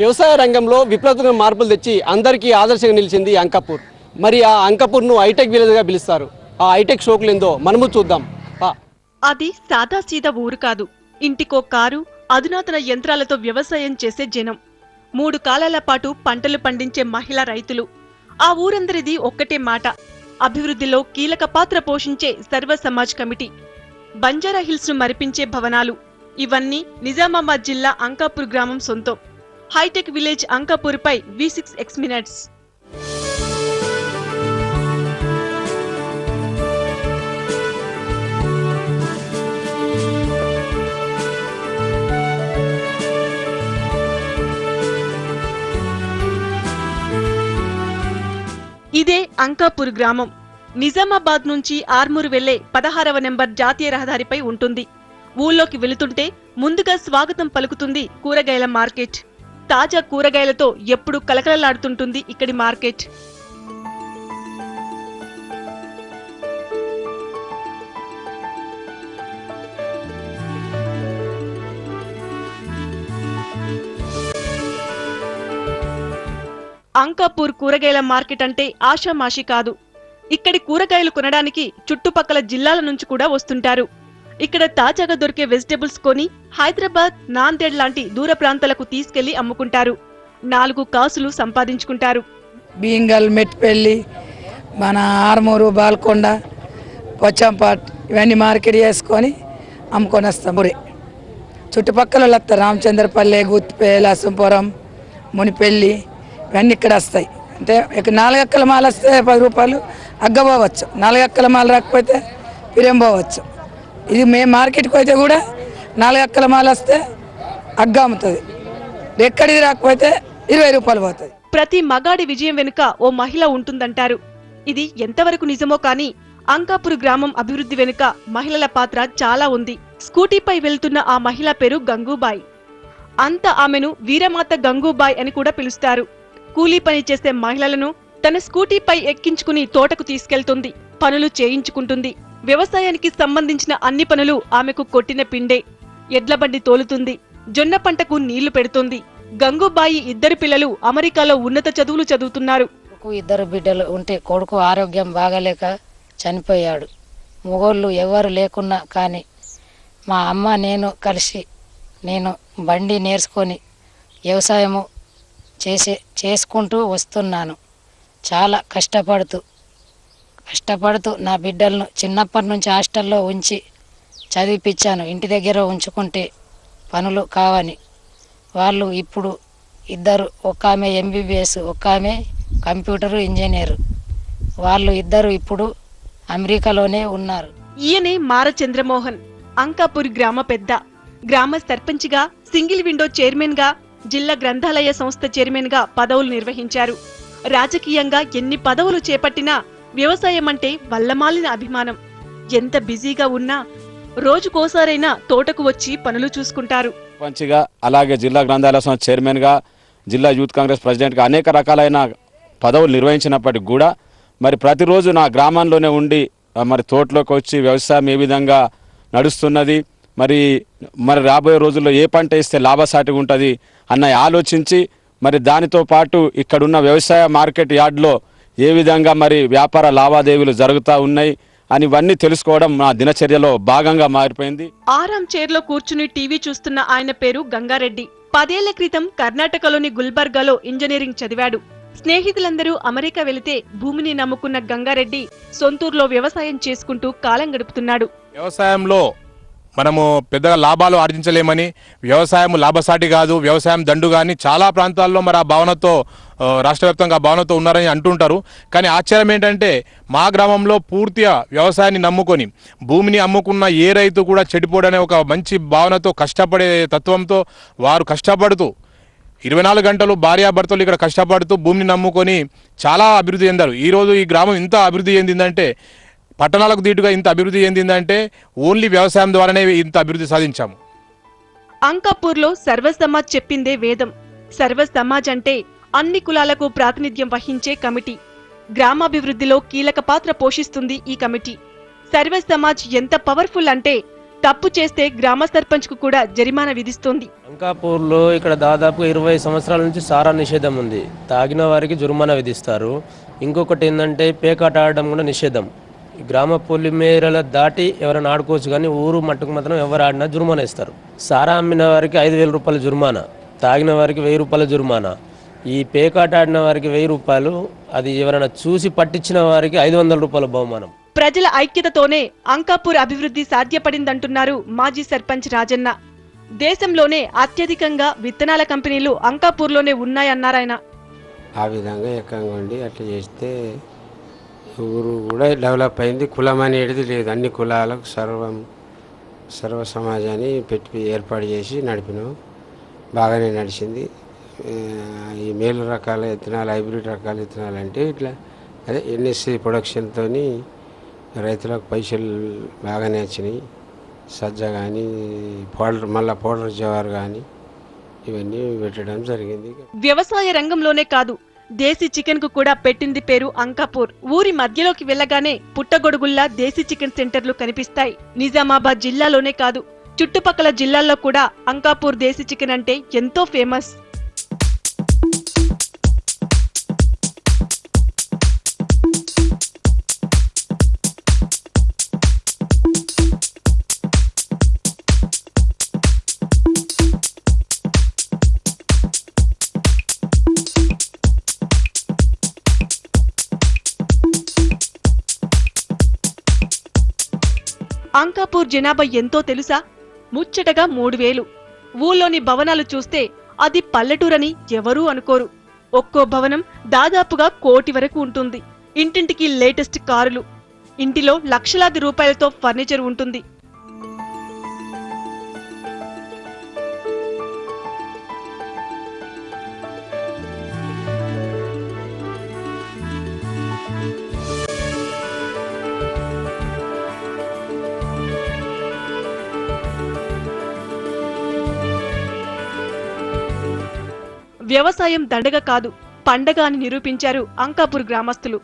వ్యవసాయ రంగంలో విప్లవాత్మక మార్పులు తెచ్చి అందరికీ ఆదర్శంగా నిలిచింది అంకాపూర్. మరి ఆ అంకాపూర్ను హైటెక్ విలేజ్గా పిలుస్తారు. ఆ హైటెక్ షోకులు ఏందో మనము చూద్దాం. అది సాదాసీదా ఊరు కాదు. ఇంటికో కారు అధునాతన యంత్రాలతో వ్యవసాయం చేసే జనం. మూడు కాలాల పాటు పంటలు పండించే మహిళా రైతులు. ఆ ఊరందరిది ఒక్కటే మాట. అభివృద్ధిలో కీలక పాత్ర పోషించే సర్వ సమాజ్ కమిటీ. బంజారా హిల్స్ను మరిపించే భవనాలు. ఇవన్నీ నిజామాబాద్ జిల్లా అంకాపూర్ గ్రామం సొంతం. హైటెక్ విలేజ్ అంకాపూర్పై వి సిక్స్ ఎక్స్ మినిట్స్ ఇదే అంకాపూర్ గ్రామం. నిజామాబాద్ నుంచి ఆర్మూర్ వెళ్ళే పదహారవ నెంబర్ జాతీయ రహదారిపై ఉంటుంది. ఊళ్ళోకి వెళుతుంటే ముందుగా స్వాగతం పలుకుతుంది కూరగాయల మార్కెట్. తాజా కూరగాయలతో ఎప్పుడు కలకలలాడుతుంటుంది ఇక్కడి మార్కెట్. అంకాపూర్ కూరగాయల మార్కెట్ అంటే ఆషామాషి కాదు. ఇక్కడి కూరగాయలు కొనడానికి చుట్టుపక్కల జిల్లాల నుంచి కూడా వస్తుంటారు. ఇక్కడ తాజాగా దొరికే వెజిటేబుల్స్ కొని హైదరాబాద్ నాందేడ్ లాంటి దూర ప్రాంతాలకు తీసుకెళ్ళి అమ్ముకుంటారు. నాలుగు కాసులు సంపాదించుకుంటారు. బీంగల్ మెట్పల్లి మన ఆర్మూరు బాల్కొండ పొచ్చంపాట్ ఇవన్నీ మార్కెట్ చేసుకొని అమ్ముకొని వస్తాం ఊరే. చుట్టుపక్కల వాళ్ళు వస్తారు రామచంద్రపల్లి గుత్తిపే అసంపురం మునిపెల్లి ఇవన్నీ ఇక్కడ వస్తాయి. అంటే ఇక నాలుగు అక్కల మాల వస్తే పది రూపాయలు అగ్గపోవచ్చు నాలుగు అక్కల మాల రాకపోతే పిరం పోవచ్చు. ఇది మేము మార్కెట్కి అయితే కూడా నాలుగు అక్కల మాలు వస్తే అగ్గ అమ్ముతుంది. రాకపోతే ఇరవై రూపాయలు పోతుంది. ప్రతి మగాడి విజయం వెనుక ఓ మహిళ ఉంటుందంటారు. ఇది ఎంతవరకు నిజమో కానీ అంకాపూర్ గ్రామం అభివృద్ధి వెనుక మహిళల పాత్ర చాలా ఉంది. స్కూటీపై వెళ్తున్న ఆ మహిళ పేరు గంగూబాయి. అంత ఆమెను వీరమాత గంగూబాయ్ అని కూడా పిలుస్తారు. కూలీ పని చేసే మహిళలను తన స్కూటీపై ఎక్కించుకుని తోటకు తీసుకెళ్తుంది. పనులు చేయించుకుంటుంది. వ్యవసాయానికి సంబంధించిన అన్ని పనులు ఆమెకు కొట్టిన పిండే. ఎడ్లబండి తోలుతుంది. జొన్న పంటకు నీళ్ళు పెడుతుంది. గంగూబాయి ఇద్దరు పిల్లలు అమెరికాలో ఉన్నత చదువులు చదువుతున్నారు. ఇద్దరు బిడ్డలు ఉంటే కొడుకు ఆరోగ్యం బాగలేక చనిపోయాడు. మొగోళ్ళు ఎవరు లేకున్నా కానీ మా అమ్మ నేను కలిసి నేను బండి నేర్చుకొని వ్యవసాయము చేసే చేసుకుంటూ వస్తున్నాను. చాలా కష్టపడుతూ కష్టపడుతూ నా బిడ్డలను చిన్నప్పటి నుంచి హాస్టల్లో ఉంచి చదివిపించాను ఇంటి దగ్గర ఉంచుకుంటే పనులు కావని. వాళ్ళు ఇప్పుడు ఇద్దరు ఒక ఆమె ఎంబీబీఎస్ ఒక ఆమె కంప్యూటర్ ఇంజనీరు. వాళ్ళు ఇద్దరు ఇప్పుడు అమెరికాలోనే ఉన్నారు. ఈయనే మార చంద్రమోహన్. అంకాపూర్ గ్రామ పెద్ద. గ్రామ సర్పంచ్గా సింగిల్ విండో చైర్మన్గా జిల్లా గ్రంథాలయ సంస్థ చైర్మన్గా పదవులు నిర్వహించారు. రాజకీయంగా ఎన్ని పదవులు చేపట్టినా వ్యవసాయం అంటే వల్లమాలిన అభిమానం. ఎంత బిజీగా ఉన్నా రోజుకోసారైనా తోటకు వచ్చి పనులు చూసుకుంటారు. సర్పంచ్గా అలాగే జిల్లా గ్రంథాలయ సంస్థ చైర్మన్గా జిల్లా యూత్ కాంగ్రెస్ ప్రెసిడెంట్గా అనేక రకాలైన పదవులు నిర్వహించినప్పటికి కూడా మరి ప్రతిరోజు నా గ్రామంలోనే ఉండి మరి తోటలోకి వచ్చి వ్యవసాయం ఏ విధంగా నడుస్తున్నది మరి మరి రాబోయే రోజుల్లో ఏ పంట వేస్తే లాభసాటిగా ఉంటుంది అన్న ఆలోచించి మరి దానితో పాటు ఇక్కడున్న వ్యవసాయ మార్కెట్ యార్డ్లో ఏ విధంగా మరి వ్యాపార లావాదేవీలు జరుగుతూ ఉన్నాయి అని ఇవన్నీ తెలుసుకోవడం నా దినచర్యలో భాగంగా మారిపోయింది. ఆరాం చైర్లో కూర్చుని టీవీ చూస్తున్న ఆయన పేరు గంగారెడ్డి. పదేళ్ళ క్రితం కర్ణాటకలోని గుల్బర్గాలో ఇంజనీరింగ్ చదివాడు. స్నేహితులందరూ అమెరికా వెళితే భూమిని నమ్ముకున్న గంగారెడ్డి సొంతూరులో వ్యవసాయం చేసుకుంటూ కాలం గడుపుతున్నాడు. వ్యవసాయంలో మనము పెద్దగా లాభాలు ఆర్జించలేమని వ్యవసాయం లాభసాటి కాదు వ్యవసాయం దండు కానీ చాలా ప్రాంతాల్లో మరి ఆ భావనతో రాష్ట్ర వ్యాప్తంగా భావనతో ఉన్నారని అంటుంటారు. కానీ ఆశ్చర్యం ఏంటంటే మా గ్రామంలో పూర్తిగా వ్యవసాయాన్ని నమ్ముకొని భూమిని అమ్ముకున్న ఏ రైతు కూడా చెడిపోడనే ఒక మంచి భావనతో కష్టపడే తత్వంతో వారు కష్టపడుతూ ఇరవై నాలుగు గంటలు భార్యాభర్తలు ఇక్కడ కష్టపడుతూ భూమిని నమ్ముకొని చాలా అభివృద్ధి చెందారు. ఈరోజు ఈ గ్రామం ఇంత అభివృద్ధి చెందిందంటే పట్టణాలకు దీటుగా ఇంత అభివృద్ధి చెందిందంటే ఓన్లీ వ్యవసాయం ద్వారానే ఇంత అభివృద్ధి సాధించాము. అంకాపూర్లో సర్వ సమాజ్ చెప్పిందే వేదం. సర్వ సమాజ్ అంటే అన్ని కులాలకు ప్రాతినిధ్యం వహించే కమిటీ. గ్రామాభివృద్ధిలో కీలక పాత్ర పోషిస్తుంది ఈ కమిటీ. సర్వ సమాజ్ ఎంత పవర్ఫుల్ అంటే తప్పు చేస్తే గ్రామ సర్పంచ్కు కూడా జరిమానా విధిస్తోంది. అంకాపూర్లో ఇక్కడ దాదాపు ఇరవై సంవత్సరాల నుంచి సారా నిషేధం ఉంది. తాగిన వారికి జుర్మానా విధిస్తారు. ఇంకొకటి ఏంటంటే పేకాట ఆడడం కూడా నిషేధం. గ్రామ పొలిమేరల దాటి ఎవరైనా ఆడుకోవచ్చు కానీ ఊరు మట్టుకు మాత్రం ఎవరు ఆడినా జుర్మానా ఇస్తారు. సారా అమ్మిన వారికి ఐదు వేల రూపాయల జుర్మానా తాగిన వారికి వెయ్యి రూపాయల జుర్మానా ఈ పేకాట ఆడిన వారికి వెయ్యి రూపాయలు అది ఎవరైనా చూసి పట్టించిన వారికి ఐదు వందల రూపాయల బహుమానం. ప్రజల ఐక్యతతోనే అంకాపూర్ అభివృద్ధి సాధ్యపడిందంటున్నారు మాజీ సర్పంచ్ రాజన్న. దేశంలోనే అత్యధికంగా విత్తనాల కంపెనీలు అంకాపూర్లోనే ఉన్నాయన్నారాయన ఆ విధంగా ఏకంగా ఉండి అట్లా చేస్తే ఊరు కూడా డెవలప్ అయింది. కులం అనేది లేదు. అన్ని కులాలకు సర్వం సర్వ సమాజాన్ని పెట్టి ఏర్పాటు చేసి నడిపినాం. బాగానే నడిచింది. ఈ మేలు రకాల విత్తనాలు హైబ్రిడ్ రకాల విత్తనాలు అంటే ఇట్లా అదే ఎన్ఎస్సి ప్రొడక్షన్తో రైతులకు పైసలు బాగానే వచ్చినాయి. సజ్జ కానీ పౌడర్ మళ్ళీ పౌడర్ జవారు కానీ ఇవన్నీ పెట్టడం జరిగింది. వ్యవసాయ రంగంలోనే కాదు దేశీ చికెన్కు కూడా పెట్టింది పేరు అంకాపూర్. ఊరి మధ్యలోకి వెళ్ళగానే పుట్టగొడుగుల్లా దేశీ చికెన్ సెంటర్లు కనిపిస్తాయి. నిజామాబాద్ జిల్లాలోనే కాదు చుట్టుపక్కల జిల్లాల్లో కూడా అంకాపూర్ దేశీ చికెన్ అంటే ఎంతో ఫేమస్. అంకాపూర్ జనాభా ఎంతో తెలుసా? ముచ్చటగా మూడు వేలు ఊళ్ళోని భవనాలు చూస్తే అది పల్లెటూరని ఎవరూ అనుకోరు. ఒక్కో భవనం దాదాపుగా కోటి వరకు ఉంటుంది. ఇంటింటికి లేటెస్ట్ కారులు. ఇంటిలో లక్షలాది రూపాయలతో ఫర్నిచర్ ఉంటుంది. వ్యవసాయం దండగ కాదు పండగ అని నిరూపించారు అంకాపూర్ గ్రామస్తులు.